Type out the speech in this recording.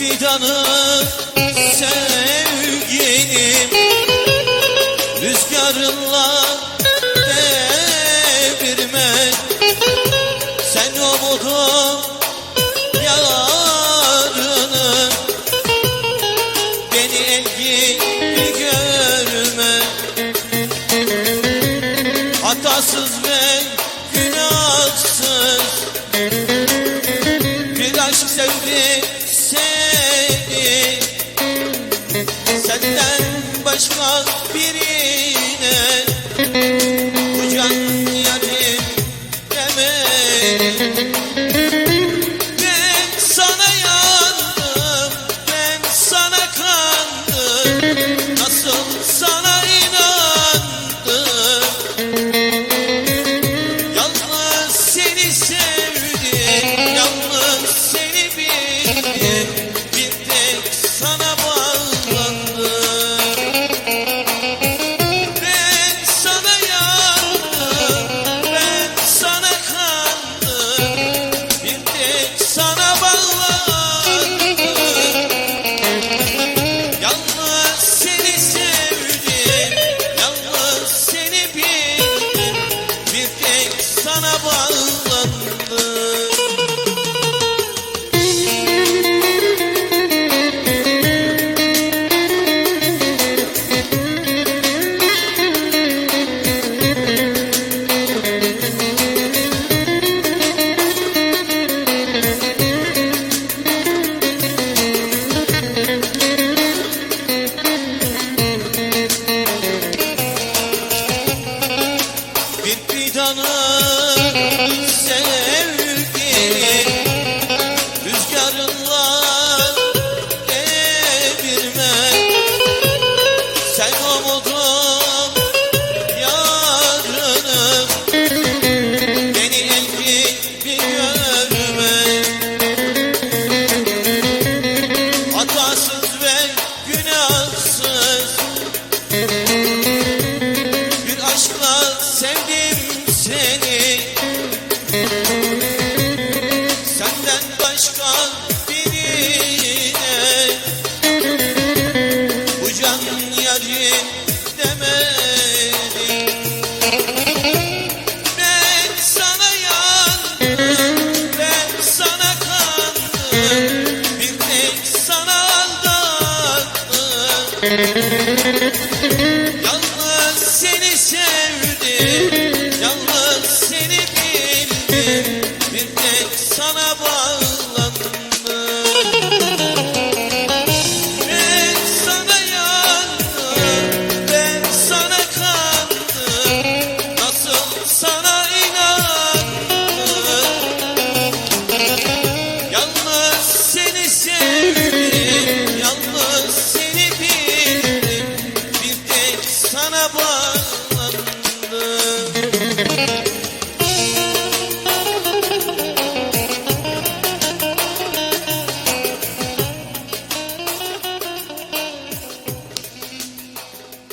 fidanım sevgilim. Rüzgarınla devirme. Sen umudum yarınım Beni el görme. Hatasız ve günahsız